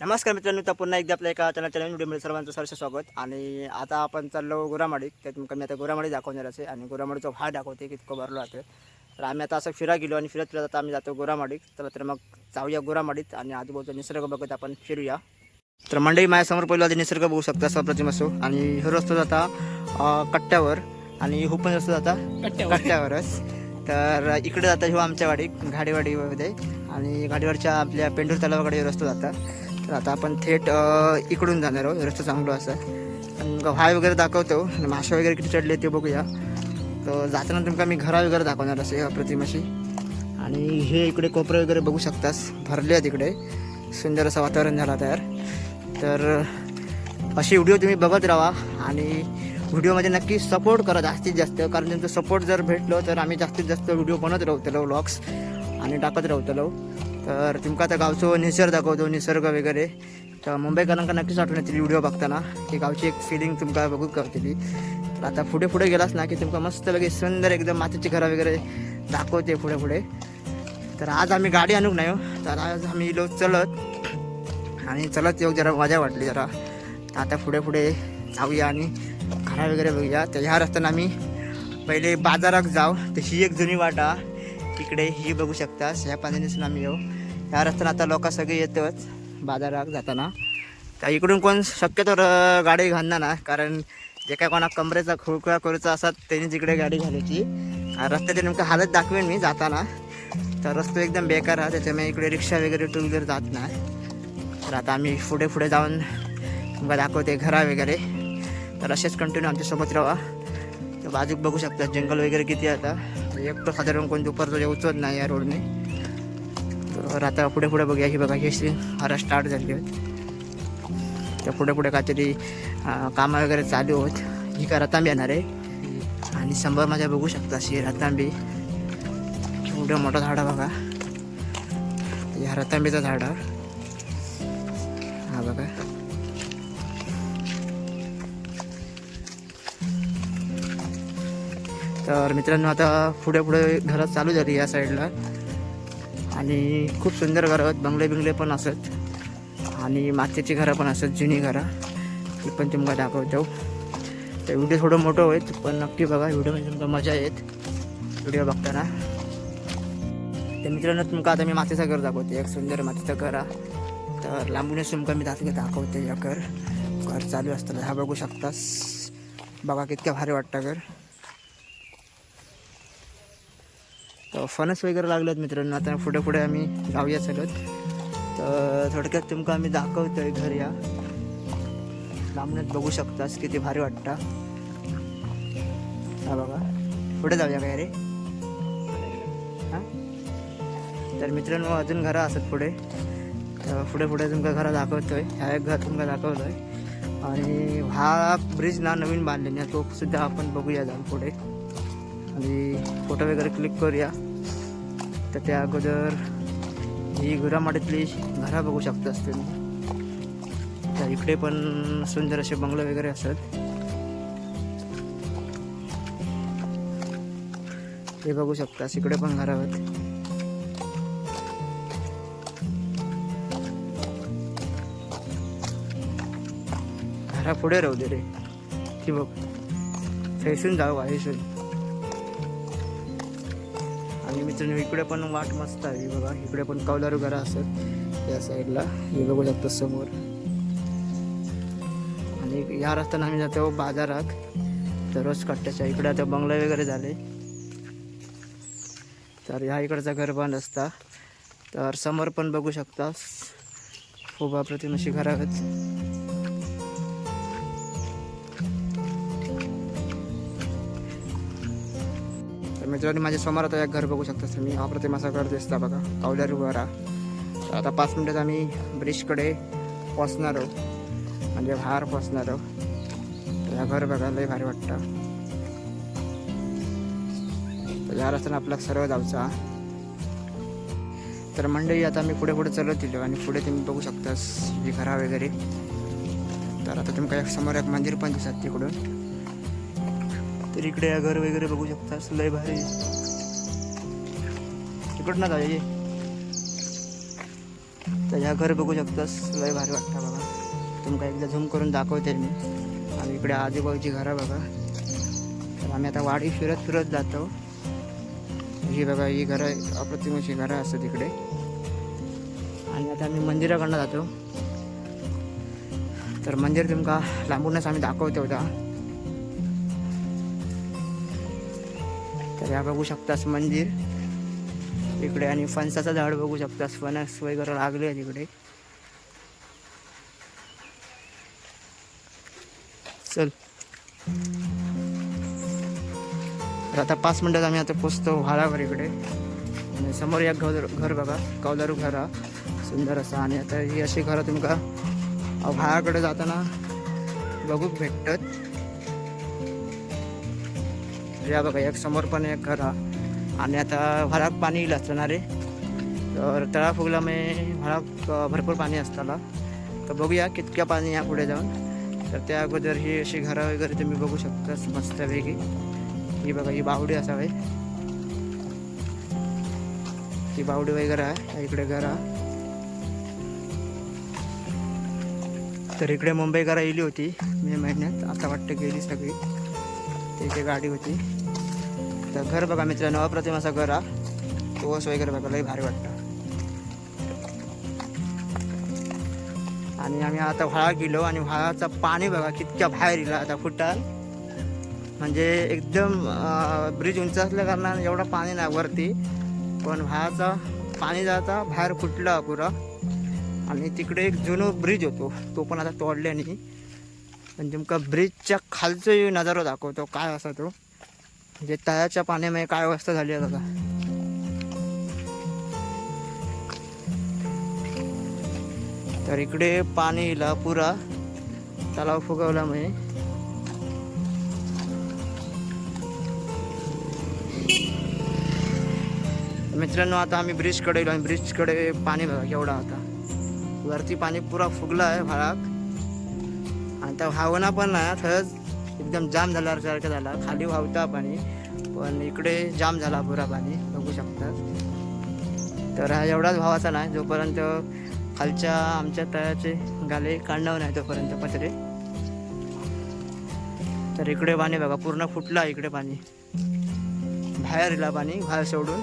नमस्कार मित्रांनो तर पुन्हा एकदा आपल्या एका चॅनलच्या नवीन व्हिडिओमध्ये सर्वांचं सरसे स्वागत. आणि आता आपण चाललो गोरामाडीत त्यात मी आता गोरामाडी दाखवणार असे आणि गोरामाडीचा भाग दाखवते कितकं भरलो जातं तर आम्ही आता असं फिरा गेलो आणि फिरत फिरत आता आम्ही जातो गोरामाडीत तर तर मग जाऊया गोरामाडीत आणि आजूबाजूचा निसर्ग बघत आपण फिरूया. तर मंडई माझ्यासमोर पहिलं आधी निसर्ग बघू शकता सप्रतिम असो. आणि हे रस्तो जाता कट्ट्यावर. आणि हो पण रस्तो जाता कट्ट्यावरच. तर इकडे जाता ह्यो आमच्या वाडी घाडीवाडीमध्ये आणि गाडीवरच्या आपल्या पेंढूर तलावाकडे रस्तो जाता. तर आता आपण थेट इकडून जाणार आहोत. रस्ता चांगलो असा. आणि व्हाय वगैरे दाखवतो. मासे माशा वगैरे किती चढले ते बघूया. तर जाताना तुमका मी घरा वगैरे दाखवणार असे प्रतिमाशी. आणि हे इकडे कोपरे वगैरे बघू शकतास. भरले आहेत इकडे. सुंदर असं वातावरण झालं तयार तर असे व्हिडिओ तुम्ही बघत राहा. आणि व्हिडिओमध्ये नक्की सपोर्ट करा जास्तीत जास्त. कारण तुमचं सपोर्ट जर भेटलो तर आम्ही जास्तीत जास्त व्हिडिओ बनवत राहतलो व्लॉग्स आणि टाकत राहतलो तर तुमका आता गावचं निसर्ग दाखवतो निसर्ग वगैरे. तर मुंबईकरांका नक्कीच आठवण येतील व्हिडिओ बघताना. की गावची एक फिलिंग तुमका बघू कळतली. तर आता पुढे पुढे गेलास ना की तुमका मस्त लगेच सुंदर एकदम मातीची घरं वगैरे दाखवते पुढे पुढे. तर आज आम्ही गाडी आणूक नाही हो. तर आज आम्ही लोक चलत. आणि चलत येऊ जरा मजा वाटली जरा. तर आता पुढे पुढे जाऊया आणि घरा वगैरे बघूया. तर ह्या रस्त्यानं आम्ही पहिले बाजारात जाऊ. तर ही एक जुनी वाटा इकडे ही बघू शकतास. ह्या पाण्याने आम्ही येऊ. ह्या रस्त्यानं आता लोक सगळे येतच बाजारात जाताना. तर इकडून कोण शक्यतो गाडी घालणार ना कारण जे काय कोणा कमरेचा खुळखुळा करूचा असतात त्यांनी तिकडे गाडी घालायची. आणि रस्त्याची नेमकं हालत दाखवेन मी जाताना. तर रस्तो एकदम बेकार आहे त्याच्यामुळे इकडे रिक्षा वगैरे टू व्हीलर जात नाही. तर आता आम्ही पुढे पुढे जाऊन तुम्हाला दाखवते घरा वगैरे. तर असेच कंटिन्यू आमच्यासोबत राहा. तर बाजूक बघू शकता जंगल वगैरे किती आहे आता. तर साधारण कोण दुपारचं उचवत नाही या रोडने. तर आता पुढे पुढे बघूया. ही बघा ही अशी हरा स्टार्ट झाली आहेत तर पुढे पुढे काहीतरी कामं वगैरे चालू होत. ही का रतांबी येणार आहे. आणि शंभर माझ्या बघू शकता अशी रतांबी. एवढं मोठं झाड आहे बघा. या रतांबीचं झाड. आहे हा बघा. तर मित्रांनो आता पुढे पुढे घरात चालू झाली या साईडला आणि खूप सुंदर घरं आहेत बंगले बिंगले पण असत. आणि मातीची घरं पण असत जुनी घरं. ती पण तुम्हाला दाखवतो. तर व्हिडिओ थोडं मोठं होईल पण नक्की बघा व्हिडिओमध्ये म्हणजे तुमका मजा येत व्हिडिओ बघताना. तर मित्रांनो तुमका आता मी मातीचं घर दाखवते एक सुंदर मातीचं घर आहे. तर लांबूनच तुमका मी दाखवे दाखवते या घर. घर चालू असताना हा बघू शकतास. बघा कितक्या भारी वाटतं घर. तर फणस वगैरे लागलेत मित्रांनो. आता पुढे पुढे आम्ही जाऊया सगळं. तर थोडक्यात तुमका आम्ही दाखवतोय घर या. लांबण्यात बघू शकतास किती भारी वाटता. हा बघा. पुढे जाऊया काय रे? हां? तर मित्रांनो अजून घरं असत पुढे. तर पुढे पुढे तुमका घरं दाखवतोय. ह्या एक घर तुमका दाखवतोय. आणि हा ब्रिज ना नवीन बांधलेला तो सुद्धा आपण बघूया जाऊन पुढे. आणि फोटो वगैरे क्लिक करूया. तर त्या अगोदर ही गुरामाडीतली घरा बघू शकता तुम्ही तर इकडे पण सुंदर असे बंगले वगैरे असत हे बघू शकता इकडे पण घर आहेत. घरा पुढे राहू दे रे. ती बघ. थैसून जाऊ आहेसून आणि मित्रांनो इकडे पण वाट मस्त आहे. बघा इकडे पण कौलारू घरं असत या साईडला. हे बघू शकतो समोर. आणि या रस्त्याने आम्ही जातो बाजारात. तर रोज कट्ट्याच्या इकडे आता बंगला वगैरे झाले. तर ह्या इकडचा घर बंद असता तर समोर पण बघू शकता. खूप अप्रतिम अशी घरात तर मित्रांनी माझ्यासमोर आता एक घर बघू शकता तुम्ही. अप्रतिम असा घर दिसता बघा. कौलार घरा तर आता पाच मिनटात आम्ही ब्रिजकडे पोचणार आहोत. म्हणजे बाहेर पोचणार आहोत. तर ह्या घर बघायला लय भारी वाटतं. तर या रस्त्यानं आपला सर्व जाऊचा. तर मंडळी आता मी पुढे पुढे चलत दिलो आणि पुढे तुम्ही बघू शकतास ही घरा वगैरे. तर आता तुमका एक समोर एक मंदिर पण दिसत तिकडून. तर इकडे या घर वगैरे बघू शकता. लय भारी इकडनं जाऊ ये तर तर ह्या घर बघू शकतास लय भारी वाटतं बघा. तुमका एकदा झूम करून दाखवते मी. आणि इकडे आजूबाजूची घरं बघा. तर आम्ही आता वाडी फिरत फिरत जातो. ही बघा ही घरं अप्रतिम अशी घरं असतात इकडे आणि आता आम्ही मंदिराकडनं जातो. तर मंदिर तुमका लांबूनच आम्ही दाखवतो होता तर ह्या बघू शकतास मंदिर. इकडे आणि फणसाचं झाड बघू शकतास. फणस वगैरे लागले आहेत तिकडे चल. तर आता पाच मिनटात आम्ही आता पोचतो व्हाळावर इकडे. समोर एक घर घर बघा. कौलारू घर सुंदर असा. आणि आता ही अशी घरं तुमका व्हाळाकडे जाताना बघूक भेटतात. या बघा एक समोर पण एक घर हा. आणि आता व्हाळात पाणी येईल आहे तर तळा फुगला मी व्हाळात भरपूर पाणी असताना तर बघूया कितक्या पाणी या पुढे जाऊन. तर त्या अगोदर ही अशी घरं वगैरे तुम्ही बघू शकता मस्तपैकी ही बघा ही बावडी असावे ही बावडी वगैरे आहे इकडे घरा तर इकडे मुंबई घरा येली होती मे महिन्यात आता वाटतं गेली सगळी. इथे गाडी होती. तर घर बघा मित्रांनो अप्रतिम असा घर हा. तोस वगैरे बघा लई भारी वाटतं. आणि आम्ही आता व्हाळा गेलो आणि व्हाळाचं पाणी बघा कितक्या बाहेर येईल आता फुटाल म्हणजे एकदम ब्रिज उंच असल्या कारणानं एवढा पाणी नाही वरती. पण व्हाळाचा पाणी जाता बाहेर फुटला पुरा. आणि तिकडे एक जुनो ब्रिज होतो. तो पण आता तोडल्याने. पण तुमका ब्रिजच्या खालचो नजारो दाखवतो काय असा तो? म्हणजे तळ्याच्या पाण्यामध्ये काय अवस्था झाली आहे तर इकडे पाणी इला पुरा तलाव फुगवला म्हणजे मित्रांनो आता आम्ही ब्रिजकडे गेलो आणि ब्रिजकडे पाणी बघा एवढा आता. वरती पाणी पुरा फुगला आहे भाळाक आणि त्या व्हावना पण नाही सहज एकदम जाम झाल्यासारखं झाला. खाली व्हावता पाणी पण इकडे जाम झाला पुरा पाणी बघू शकतात तर हा एवढाच भावाचा नाही जोपर्यंत खालच्या आमच्या तळ्याचे गाले काढणार नाही तोपर्यंत पत्रे तर इकडे पाणी बघा पूर्ण फुटला इकडे पाणी. बाहेर इला पाणी बाहेर सोडून.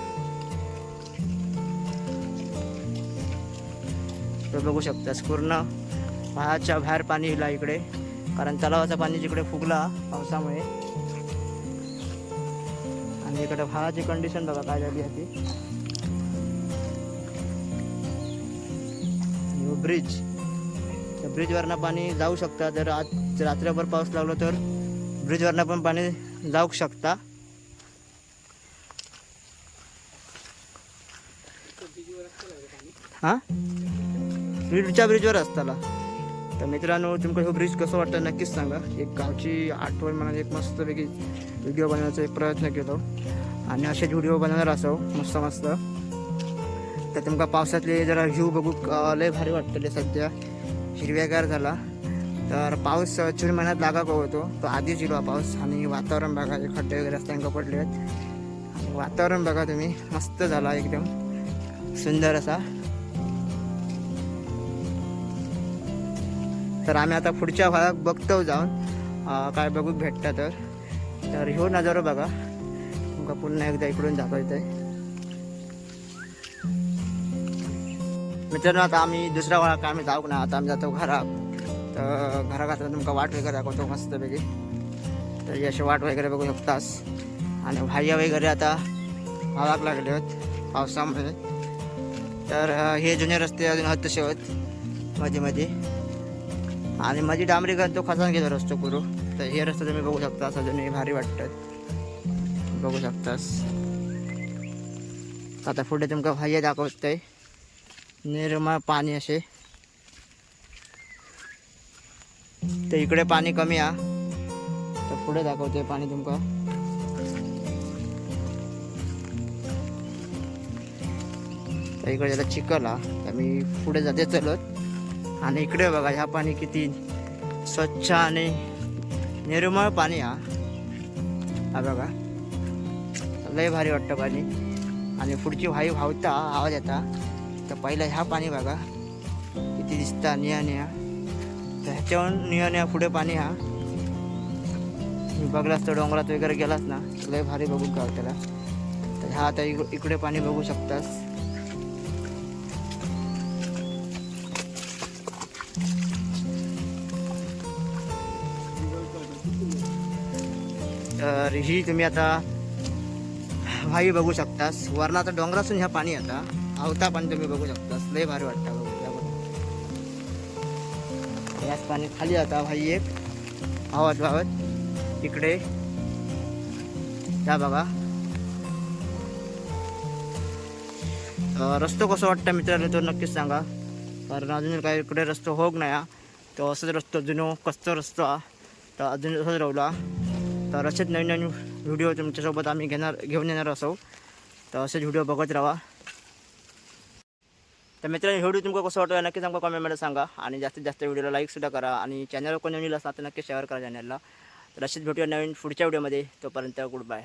तर बघू शकतास पूर्ण भाच्या बाहेर पाणी इला इकडे. कारण तलावाचं पाणी जिकडे फुगला पावसामुळे. आणि इकडे भावाची कंडिशन बघा काय झाली आहे ती. ब्रिज त्या ब्रिजवरनं पाणी जाऊ शकता. जर आज रात्रभर पाऊस लागला तर ब्रिजवरनं पण पाणी जाऊ शकता. हां? ब्रिजच्या ब्रिजवर असताला. तर मित्रांनो तुमका हो ब्रिज कसं वाटतं नक्कीच सांगा. एक गावची आठवण म्हणून एक मस्तपैकी व्हिडिओ बनवण्याचा एक प्रयत्न केलो. आणि असेच व्हिडिओ बनवणार असो मस्त मस्त. तर तुमका पावसातले जरा व्ह्यू बघू लय भारी वाटतले सध्या. हिरव्यागार झाला. तर पाऊस जून महिन्यात लागा होतो. तो आधीच येलो पाऊस. आणि वातावरण बघा जे खड्डे वगैरे रस्त्यांका पडले आहेत आणि वातावरण बघा तुम्ही मस्त झाला एकदम. सुंदर असा. तर आम्ही आता पुढच्या भागात बघतो जाऊन काय बघू भेटतं तर. तर ह्यो नजारो बघा. तुमका पुन्हा एकदा इकडून दाखवत आहे मित्रांनो आता आम्ही दुसऱ्या वेळा आम्ही जाऊ ना आता आम्ही जातो घरा तर घरा घातला तुमका वाट वगैरे दाखवतो मस्तपैकी. तर अशी वाट वगैरे बघू शकतास. आणि भाज्या वगैरे आता हवाक लागले आहेत पावसामुळे. तर हे जुने रस्ते अजून होत. तसे आहेत मध्ये मध्ये आणि माझी डांबरीकर तो खसान घेतो रस्तो करू. तर हे रस्ता तुम्ही बघू शकतास अजूनही भारी वाटतात बघू शकतास. आता पुढे तुमका भाज्या दाखवतंय. निर्मळ पाणी असे. तर इकडे पाणी कमी आ. तर पुढे दाखवते पाणी तुमका. तर इकडे त्याला चिखल हा तर मी पुढे जाते चलत. आणि इकडे बघा ह्या पाणी किती स्वच्छ आणि निर्मळ पाणी हा. हा बघा. लय भारी वाटतं पाणी. आणि पुढची वाई व्हावता आवाज येता. तर पहिला ह्या पाणी बघा. किती दिसता निया निया. तर ह्याच्याहून निया निया पुढे पाणी हा. बघलास तर डोंगरात वगैरे गेलास ना लय भारी बघू का त्याला. तर ह्या आता इक- इकडे पाणी बघू शकतास. तर ही तुम्ही आता भाई बघू शकतास. वरना आता डोंगरातून ह्या पाणी आता आवता पाणी तुम्ही बघू शकतास. लय भारी वाटतं बघू याच पाणी खाली आता भाई एक. भावत भावत इकडे. या बघा. रस्तो कसं वाटतं मित्रांनो तो नक्कीच सांगा. कारण अजून काही इकडे रस्तो होग नाही तो असंच रस्तो जुनो कच्चा रस्तो. तर अजून असंच राहिला. तर असेच नवीन नवीन व्हिडिओ तुमच्यासोबत आम्ही घेणार घेऊन येणार असो. तर असेच व्हिडिओ बघत राहा. तर मित्रांनो व्हिडिओ तुमका कसं वाटतं नक्कीच आमका कमेंटमध्ये सांगा. आणि जास्तीत जास्त व्हिडिओला लाईकसुद्धा करा. आणि चॅनलवर कोणी नवीन असला तर नक्की शेअर करा चॅनलला तर असेच भेटूया नवीन पुढच्या व्हिडिओमध्ये तोपर्यंत गुड बाय